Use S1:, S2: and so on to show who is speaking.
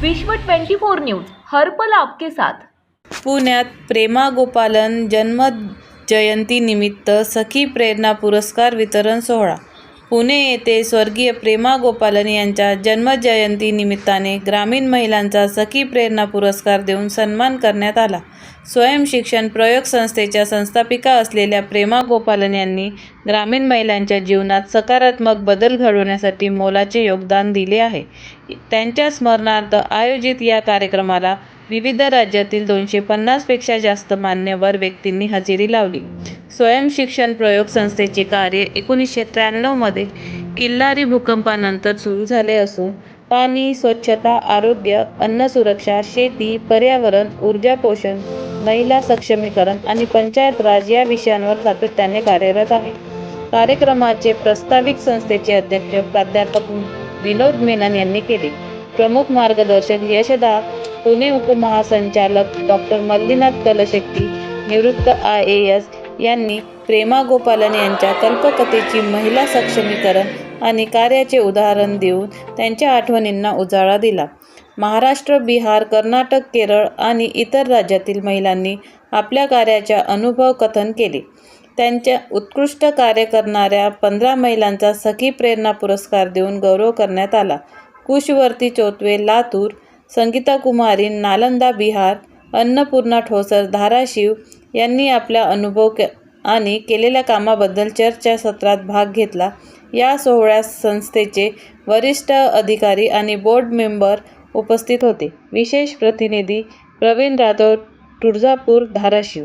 S1: विश्व 24 न्यूज हरपल आपके साथ.
S2: पुण्यात प्रेमा गोपालन जन्म जयंतीनिमित्त सखी प्रेरणा पुरस्कार वितरण सोहळा. पुणे येथे स्वर्गीय प्रेमा गोपालन यांच्या जन्मजयंतीनिमित्ताने ग्रामीण महिलांचा सखी प्रेरणा पुरस्कार देऊन सन्मान करण्यात आला. स्वयंशिक्षण प्रयोग संस्थेच्या संस्थापिका असलेल्या प्रेमा गोपालन यांनी ग्रामीण महिलांच्या जीवनात सकारात्मक बदल घडवण्यासाठी मोलाचे योगदान दिले आहे. त्यांच्या स्मरणार्थ आयोजित या कार्यक्रमाला विविध राज्यातील दोनशे पन्नासपेक्षा जास्त मान्यवर व्यक्तींनी हजेरी लावली. स्वयंशिक्षण प्रयोग संस्थेचे कार्य एकोणीसशे त्र्याण्णवमध्ये किल्लारी भूकंपानंतर सुरू झाले असून पाणी स्वच्छता आरोग्य अन्न सुरक्षा शेती पर्यावरण ऊर्जा पोषण महिला सक्षमीकरण आणि पंचायत राज या विषयांवर सातत्याने कार्यरत आहे. कार्यक्रमाचे प्रस्ताविक संस्थेचे अध्यक्ष प्राध्यापक विनोद मेनन यांनी केले. प्रमुख मार्गदर्शक यशदा पुणे उपमहासंचालक डॉक्टर मल्लीनाथ कलशेट्टी निवृत्त आय ए एस यांनी प्रेमा गोपालन यांच्या कल्पकथेची महिला सक्षमीकरण आणि कार्याचे उदाहरण देऊन त्यांच्या आठवणींना उजाळा दिला. महाराष्ट्र बिहार कर्नाटक केरळ आणि इतर राज्यातील महिलांनी आपल्या कार्याच्या अनुभव कथन केले. त्यांच्या उत्कृष्ट कार्य करणाऱ्या पंधरा महिलांचा सखी प्रेरणा पुरस्कार देऊन गौरव करण्यात आला. कुशवर्ती चोतवे लातूर संगीता कुमारी नालंदा बिहार अन्नपूर्णा ठोसर धाराशिव यांनी आपला अनुभव के आणि केलेल्या कामाबद्दल चर्चासत्रात भाग घेतला. या सोहळ्यात संस्थेचे वरिष्ठ अधिकारी आणि बोर्ड मेंबर उपस्थित होते. विशेष प्रतिनिधी प्रवीण राठोड तुळजापूर धाराशिव.